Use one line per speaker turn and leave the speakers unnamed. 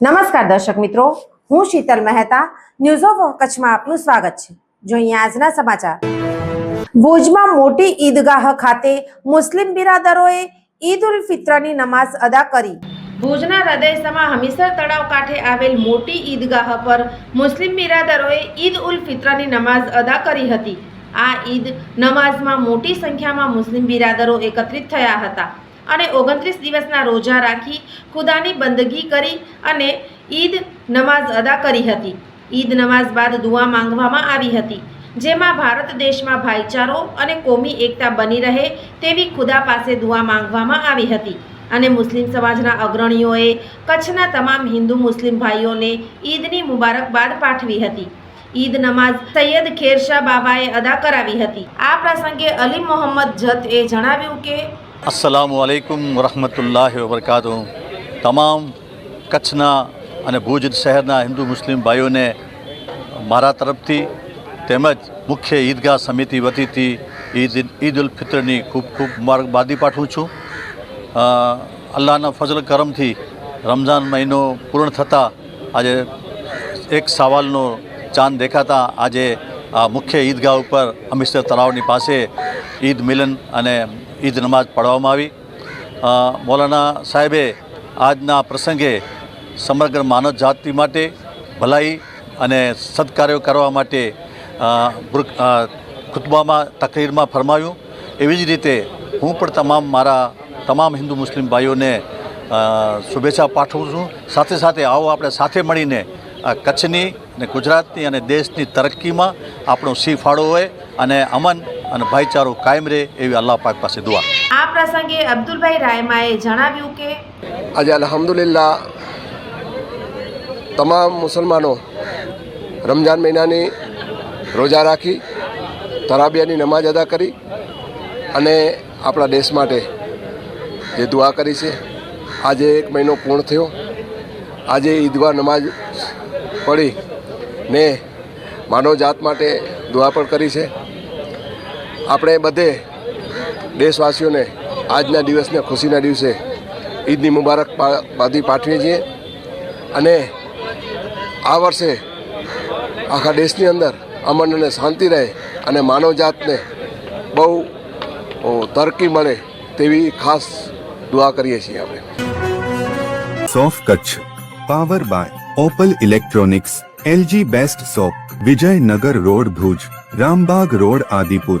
નમસ્કાર દર્શક મિત્રો, હું શીતલ મહેતા ન્યૂઝ ઓફ કચ્છમાં આપનું સ્વાગત છે. જોઈએ આજના સમાચાર. ભુજમાં મોટી ઈદગાહ ખાતે મુસ્લિમ બિરાદરોએ ઈદ ઉલ ફિત્રની નમાઝ અદા કરી. ભુજના હૃદયસમા હમીસર તળાવ કાંઠે આવેલ મોટી ઈદગાહ પર મુસ્લિમ બિરાદરોએ ઈદ ઉલ ફિત્રની નમાઝ અદા કરી હતી. આ ઈદ નમાઝમાં મોટી સંખ્યામાં મુસ્લિમ બિરાદરો એકત્રિત થયા હતા. અને ઓગણત્રીસ દિવસના રોજા રાખી ખુદાની બંદગી કરી અને ઈદ નમાઝ અદા કરી હતી. ઈદ નમાઝ બાદ દુઆ માંગવામાં આવી હતી, જેમાં ભારત દેશમાં ભાઈચારો અને કોમી એકતા બની રહે તેવી ખુદા પાસે દુઆ માંગવામાં આવી હતી. અને મુસ્લિમ સમાજના અગ્રણીઓએ કચ્છના તમામ હિન્દુ મુસ્લિમ ભાઈઓને ઈદની મુબારકબાદ પાઠવી હતી. ઈદ નમાઝ સૈયદ ખેરશાહ બાબાએ અદા કરાવી હતી. આ પ્રસંગે અલી મોહમ્મદ જતએ જણાવ્યું કે
અસલામુ અલૈકુમ વરહમતુલ્લાહ વબરકાતુ તમામ કચ્છના અને ભુજ શહેરના હિન્દુ મુસ્લિમ ભાઈઓને મારા તરફથી તેમજ મુખ્ય ઈદગાહ સમિતિ વતીથી ઈદ ઈદ ઉલ ફિત્રની ખૂબ ખૂબ મુબારકબાદી પાઠવું છું. અલ્લાહના ફજલ કરમથી રમઝાન મહિનો પૂર્ણ થતાં આજે એક સવાલનો ચાંદ દેખાતા આજે આ મુખ્ય ઈદગાહ ઉપર અમીસર તળાવની પાસે ઈદ મિલન અને ઈદ નમાજ પઢવામાં આવી. મૌલાના સાહેબે આજના પ્રસંગે સમગ્ર માનવ જાતિ માટે ભલાઈ અને સત્કાર્યો કરવા માટે ખુતબામાં, તકરીરમાં ફરમાવ્યું. એવી જ રીતે હું પણ તમામ મારા તમામ હિન્દુ મુસ્લિમ ભાઈઓને શુભેચ્છા પાઠવું છું. સાથે સાથે આવો આપણે સાથે મળીને આ કચ્છની અને ગુજરાતની અને દેશની તરક્કીમાં આપણો સી ફાળો હોય અને અમન અને ભાઈચારો કાયમ રહે એવી અલ્લાહ પાક પાસે દુઆ.
આ પ્રસંગે અબ્દુલભાઈ રાયમાએ જણાવ્યું કે
આજે અલ્હમ્દુલિલ્લાહ તમામ મુસલમાનો રમજાન મહિનાની રોજા રાખી તરાબિયાની નમાજ અદા કરી અને આપણા દેશ માટે જે દુઆ કરી છે આજે એક મહિનો પૂર્ણ થયો. આજે ઈદવા નમાજ પડી ને માનવ જાત માટે દુઆ પણ કરી છે. આપણે બધે દેશવાસીઓને આજના દિવસને ખુશીના દિવસે ઈદની મુબારક બાદી પાઠવીએ છીએ. અને આ વર્ષે આખા દેશની અંદર અમન અને શાંતિ રહે અને માનવજાતને બહુ તરકી મળે તેવી ખાસ દુઆ કરીએ છીએ આપણે.
સોફ Kutch, power by Opal electronics, LG best shop, Vijaynagar road Bhuj, Rambag road Adipur.